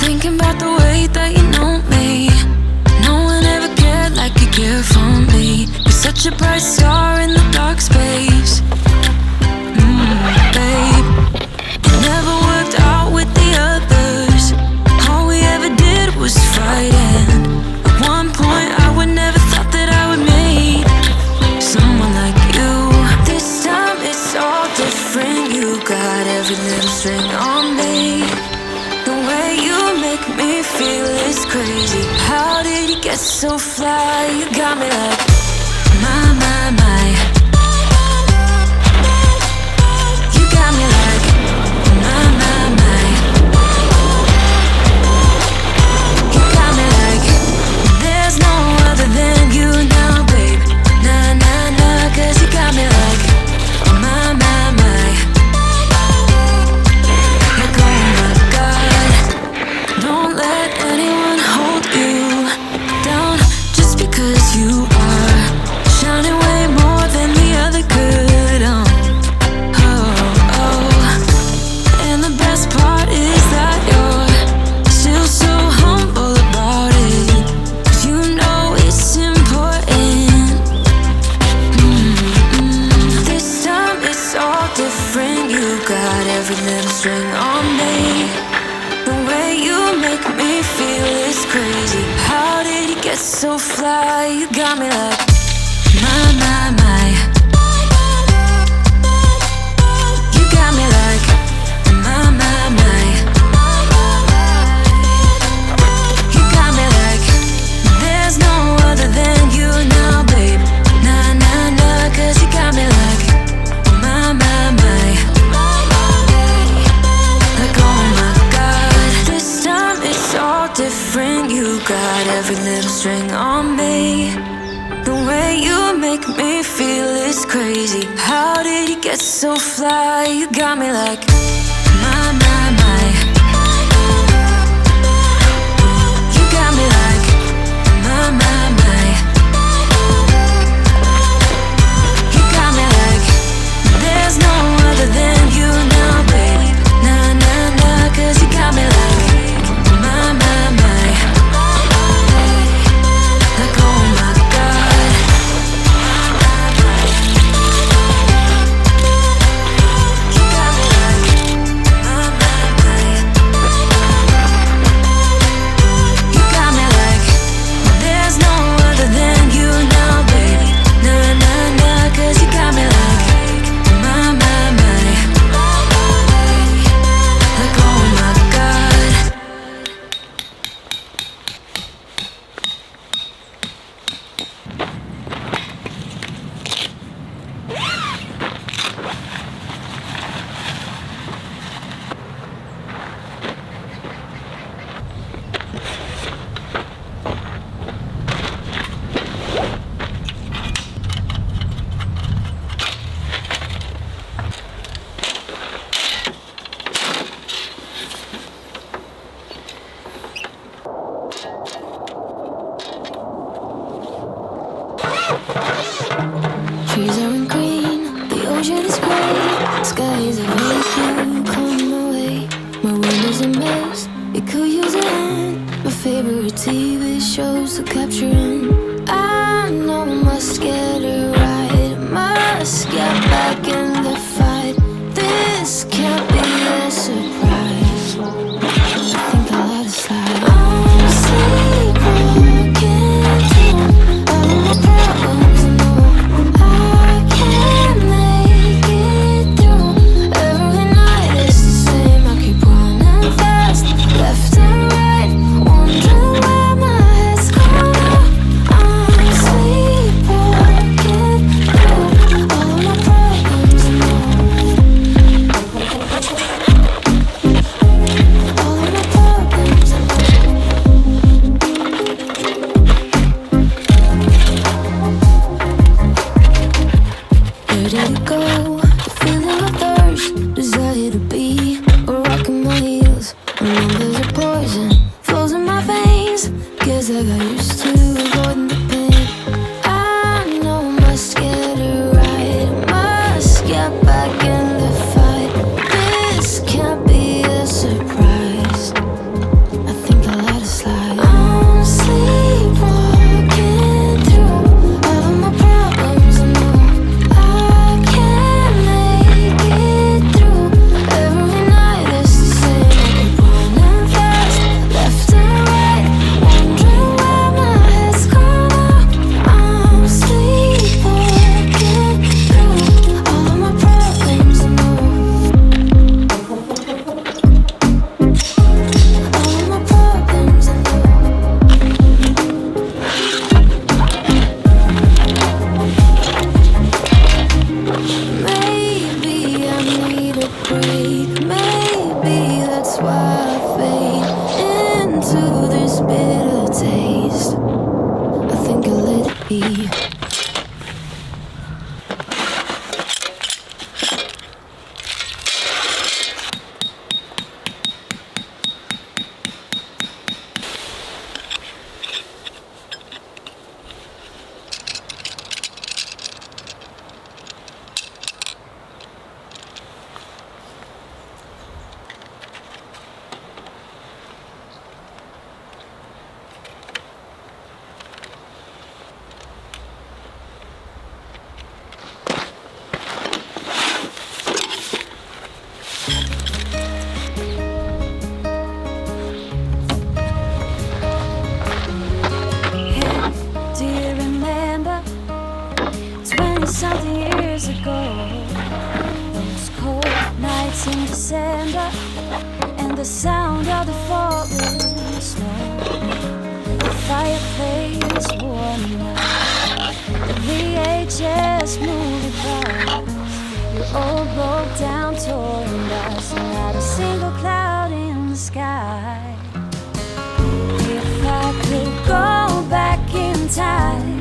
Thinking about the way that you know me. the price old broke down toy and us, not a single cloud in the sky. If I could go back in time,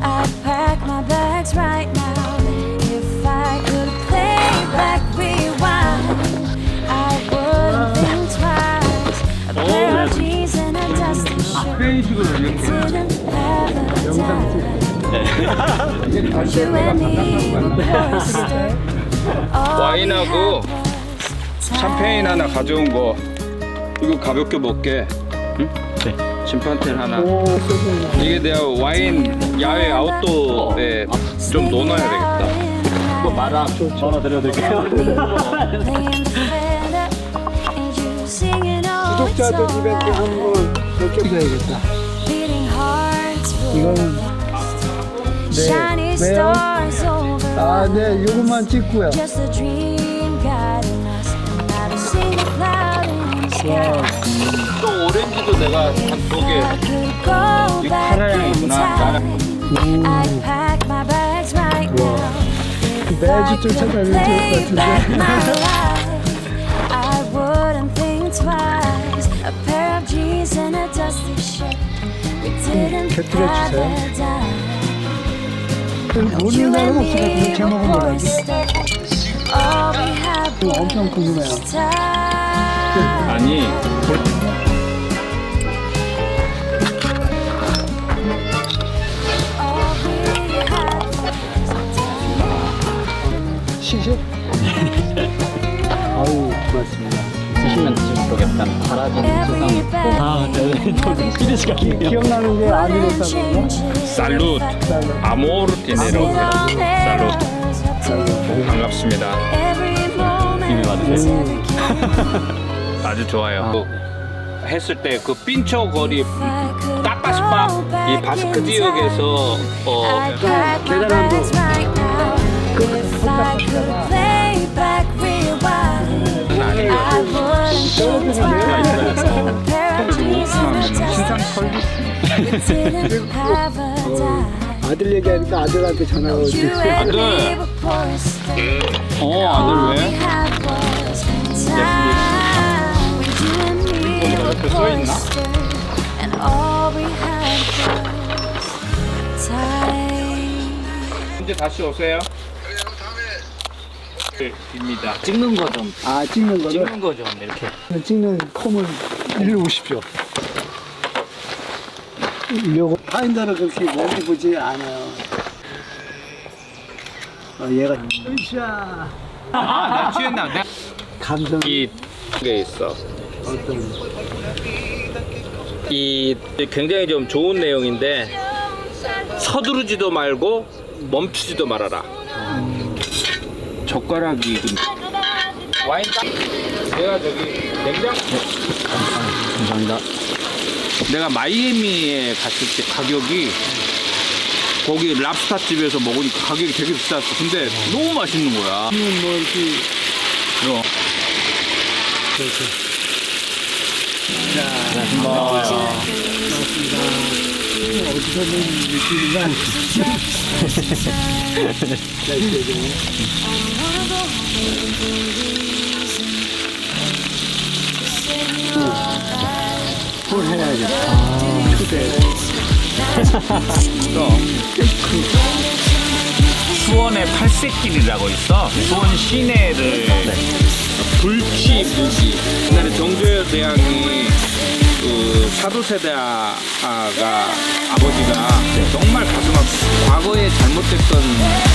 I'd pack my bags right now. If I could play back rewind, I wouldn't think twice. A pair of jeans and a dusty shirt didn't have a dime. You and me were poised. All we 와인하고 샴페인 하나. 가져온 거 이거 가볍게 먹게 응? 네. 심판텐 하나 이게 내가 와인 야외 아웃도어에 좀 넣어놔야 되겠다 또 마라 전화 드려드릴게요. 구독자들 이벤트 한번 여쭤봐야겠다. 이거는 네, 왜요? 아, 네, 요것만 찍고요. Just a dream guiding us, not a single cloud in the sky. 또 오렌지도 내가 단독에 I could go 이 back 카라 in 향이구나 time. I'd pack my bags right now. If I 매주 좋을 것 play back 같은데. my life, I wouldn't think twice. A pair of jeans and a dusty shirt. We didn't 곁들여 have 주세요. 모르는 사람 없을 것 같은데 제목은 had 이거 엄청 궁금해요. 아니 time. 시식? 아유, 고맙습니다. 드시면 드실수록 약간 Every 수상. bad 아, 네. 좀 끼리 시간이에요. 기억나는 게 아니었다고요? 살룻 아모르 디네로. 살룻 반갑습니다. 비밀 받으세요. 아주 좋아요. 그 했을 때 그 핀처 거리 까빠스밥 이 바스크 지역에서 어. 대단한 아들 얘기하니까 아들한테 전화가 오지. 아들. 어 아들 왜? 옆에 써 있나? Was time. 이제 다시 오세요 입니다. 찍는 거 좀, 아 찍는 거를 찍는 거 좀 이렇게. 찍는 폼을 일로 오십시오. 요거 파인더는 그렇게 멀리 보지 않아요. 어, 얘가 으쌰 아, 나 취했나? 내가 감성 이게 있어. 어떤 이 굉장히 좀 좋은 내용인데 서두르지도 말고 멈추지도 말아라. 젓가락이 좀 와인 딱 내가 저기 냉장 감사합니다. 내가 마이애미에 갔을 때 가격이 거기 랍스타 집에서 먹으니까 가격이 되게 비쌌어. 근데 너무 맛있는 거야. 뭐 이렇게 이거. 어디서는 느끼는 거 아니지? 수원에 팔색길이라고 있어. 수원 시내를 불치 무기. 옛날에 정조여 대왕이 그 사도세다가 아버지가 정말 가슴 아프 과거에 잘못됐던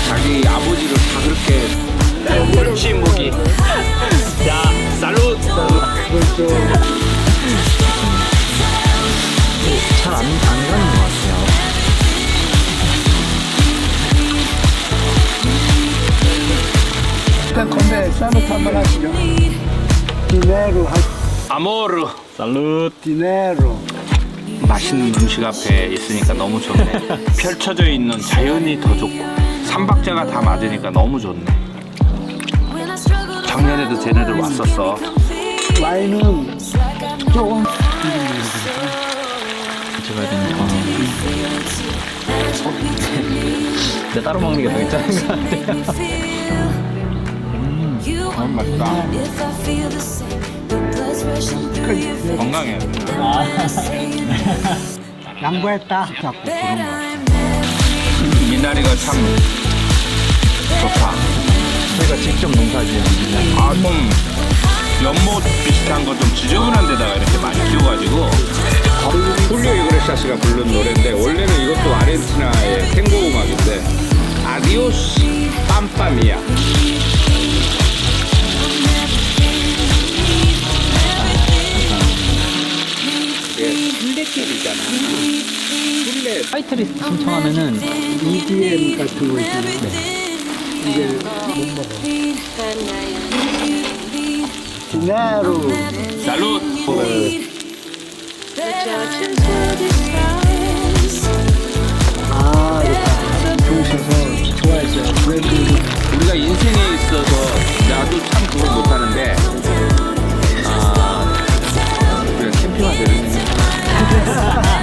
자기 아버지를 다 그렇게 불치 무기. 자, 살루. 잘안 안 가는 것 같아요. 일단 건배 싸놓고 한번 하시죠. 디네로 하 아모르. 살루. 디네로. 맛있는 음식 앞에 있으니까 너무 좋네. 펼쳐져 있는 자연이 더 좋고 삼박자가 다 맞으니까 너무 좋네. 작년에도 쟤네들 왔었어. 와인은 조금 찍어야 되니까. 근데 따로 먹는 게 더 괜찮은 것 같아요. 너무 맛있다. 건강해. 양보했다. 자꾸 미나리가 참 좋다. 저희가 직접 농사지은 아, 좀 연못 비슷한 거 좀 지저분한 데다가 이렇게 많이 키워가지고. 훌리오 이그레시아스가 부른 노래인데 원래는 이것도 아르헨티나의 탱고 음악인데 아디오스 빰빰이야. 이게 순례길이잖아. 순례 화이트리스트 신청하면은 EDM 같은 거 있잖아요. 이게 못 먹어. 아, 좋으셔서 좋아했어요. 브랜드 우리가 인생에 있어서 나도 참 그걸 못하는데 아 우리가 캠핑하게 되는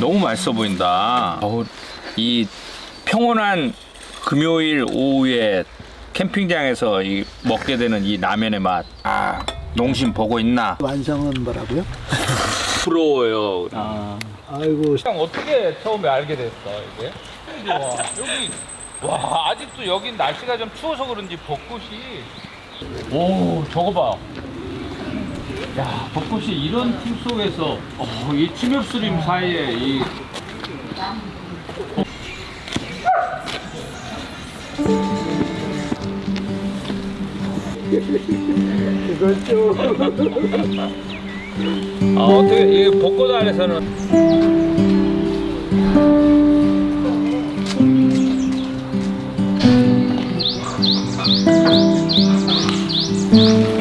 너무 맛있어 보인다. 어우, 이 평온한 금요일 오후에 캠핑장에서 이 먹게 되는 이 라면의 맛. 아, 농심 보고 있나? 완성은 뭐라고요? 부러워요. 아, 아이고, 형 어떻게 처음에 알게 됐어 이게? 와, 여기 와 아직도 여긴 날씨가 좀 추워서 그런지 벚꽃이 오 저거 봐. 야 벚꽃이 이런 팀 속에서 어, 이 침엽수림 사이에 이 이건 좀. 아, 어떻게 이 벚꽃 아래서는 있거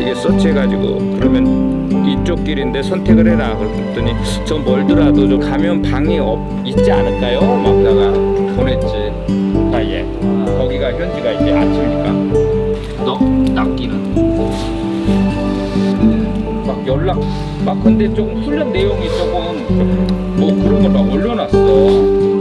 이게 서치해가지고 그러면 이쪽 길인데 선택을 해라. 그랬더니 저 멀더라도 좀 가면 방이 없, 있지 않을까요? 막다가 보냈지. 아 예. 거기가 현지가 이제 아침이니까. 너 낚기는 막 연락 막 근데 조금 훈련 내용이 조금 뭐 그런 걸 막 올려놨어.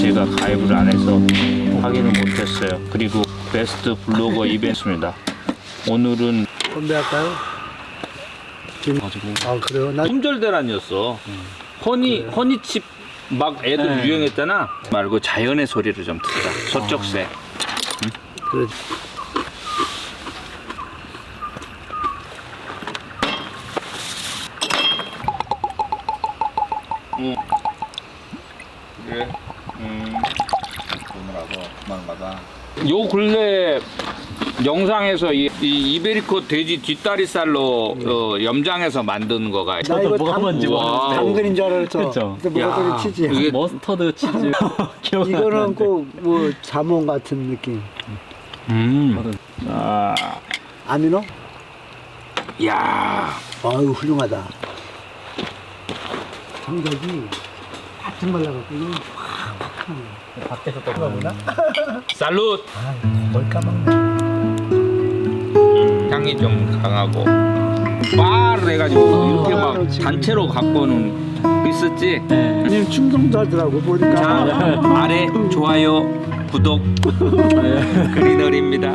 제가 가입을 안 해서 확인을 못했어요. 그리고 베스트 블로거 이벤트입니다. 오늘은 건배할까요? 지금 아 그래요? 나 품절대란이었어. 허니 허니칩 막 애들 유행했잖아. 말고 자연의 소리를 좀 듣자. 서쪽새. 그래. 그래. 음. 요 근래 영상에서 이, 이 이베리코 돼지 뒷다리살로 어, 염장해서 만든 거가 나 이거 뭐가 당, 뭔지 와우. 당근인 줄 알았어. 그쵸. 그래서 야, 뭐가 치지. 이게 머스터드 치즈 기억이 안 이거는. 꼭 뭐 자몽 같은 느낌. 음. 아, 아미노? 야. 아유 훌륭하다. 성격이 같은 말라갖고 이거 밖에서 또 보나? 살룻. 뭘 까먹네. 향이 좀 강하고 말을 해가지고 이렇게 막 단체로 갖고는 있었지. 네. 님 충성도 하더라고 보니까. 자 아래 좋아요 구독 그리너리입니다.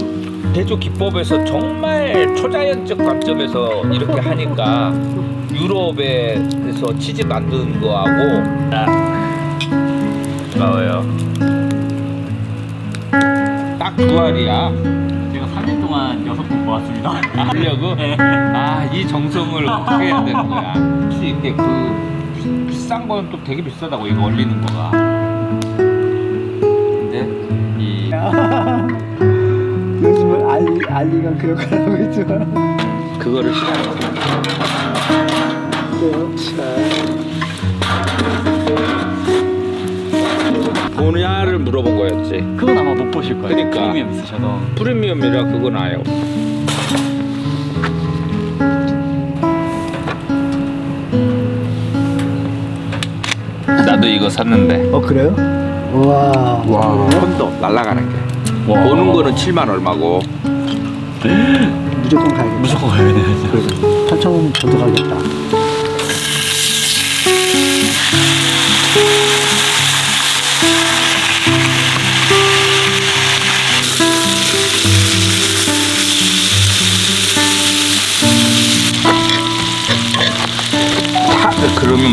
제조 기법에서 정말 초자연적 관점에서 이렇게 하니까 유럽에서 치즈 만드는 거하고 고마워요. 딱 두 알이야. 제가 3년 동안 여섯 번 모았습니다. 하려고? 네. 아, 이 정성을 어떻게 해야 되는 거야? 혹시 이게 그 비- 비싼 거는 또 되게 비싸다고 이거 올리는 거가. 근데 이 요즘은 알 알리가 그 역할을 하고 있죠. 그거를 싫어 보냐를 물어본 거였지. 그건 아마 못 보실 거예요. 그러니까. 프리미엄 있으셔도. 프리미엄이라 그건 아예요. 나도 이거 샀는데 어 그래요? 와. 와. 폰도 날라가는 게. 보는 거는 7만 얼마고 무조건 가야겠다. 무조건 가야 돼요. 8천 원 저도 가겠다.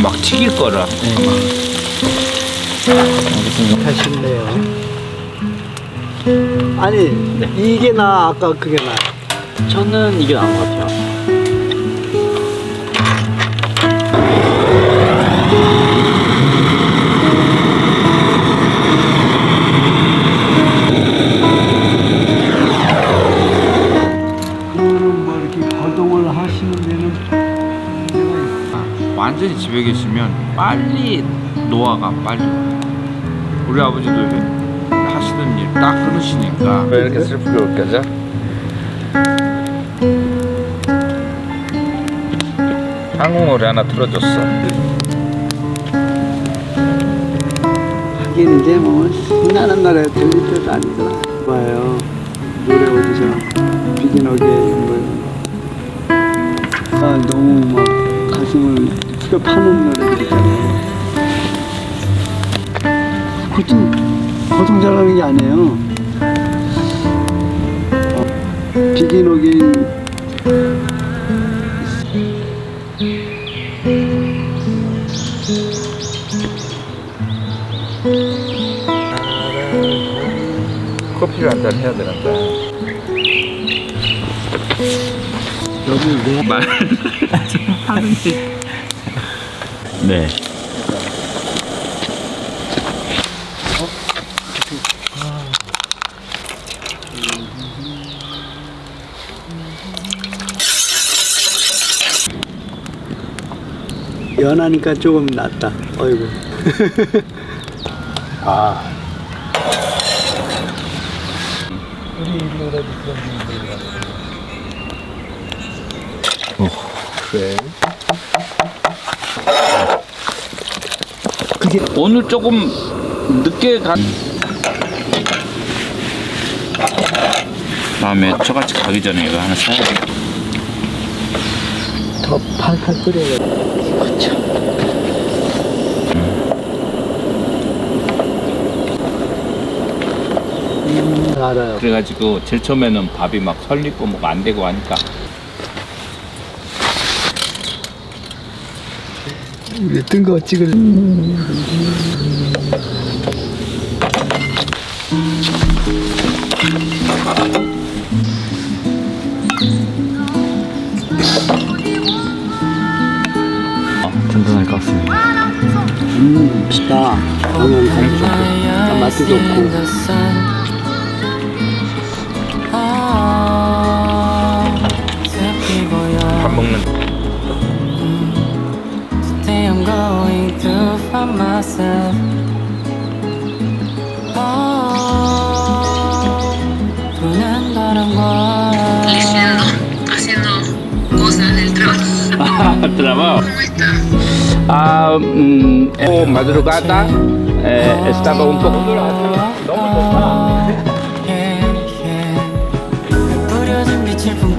막 튀길 거라. 하실래요? 아니 이게 나 아까 그게 나. 저는 이게 나은 것 같아요. 완전히 집에 계시면 빨리 노화가 빨리 와요. 우리 아버지도 하시던 일딱 끊으시니까 왜 이렇게 슬프게 웃겨져? 한국 노래 하나 틀어줬어. 하긴 이제 뭐 신나는 노래 들릴 때도 아니더라. 봐요. 노래 어디서 비긴 어게인 뭐. 아 너무 막 가슴을 후벼파는 노래들 있잖아요. 그것도 거동 잘하는 게 아니에요. 어, 비긴 어게인 커피를 한잔 해야 되는데. 여기 왜 말 네. 연하니까 조금 낫다. 어이구. 아. 오 늘 조금 늦게 간. 다음에 저같이 가기 전에 이거 하나 사야 돼. 더 팔팔 끓여야 돼. 그쵸. 음, 알아요. 그래가지고 제일 처음에는 밥이 막 설리고 뭐가 안 되고 하니까 우리 뜬거 찍을. 어, 든든할 것 같습니다. 음, 맛있다. 좋고. 아, 맛도 좋고. To find myself. Oh, 부는 바람과 haciendo cosas del trabajo. 드라마. 아, 음, 오, madrugada eh, estaba un poco 너무 좋다.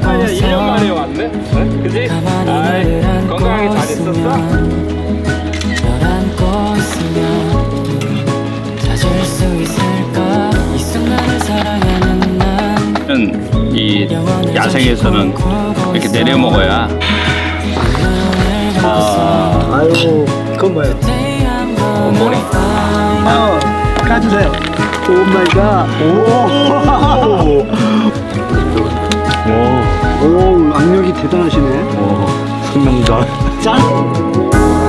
아니야, 2년 만에 왔네. 네? 그지? 아이, 건강하게 잘 있었어? 이 야생에서는 이렇게 내려 먹어야 아, 아이고, 그건 뭐예요? 몸보리. 어, 까주세요. 오 마이 갓. 오. 오, 오, 악력이 대단하시네. 오, 생명자. 짠!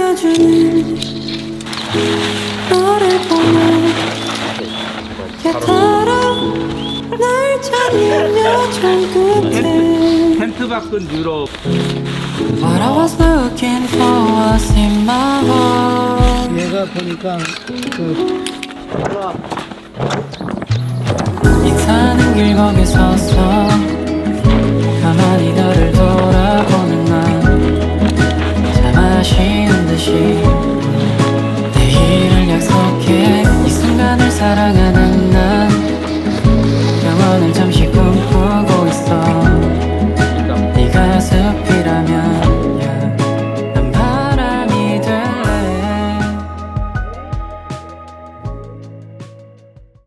안겨주는 너를 보면 곁으로 날 찾으며 저 끝에 텐트 밖은 유럽. What I was looking for was in my heart. 얘가 보니까 그 인사는 길 거기 서서 가만히 너를 돌아보는 난참 아쉬운 듯이 내일을 약속해 이 순간을 사랑하는 나.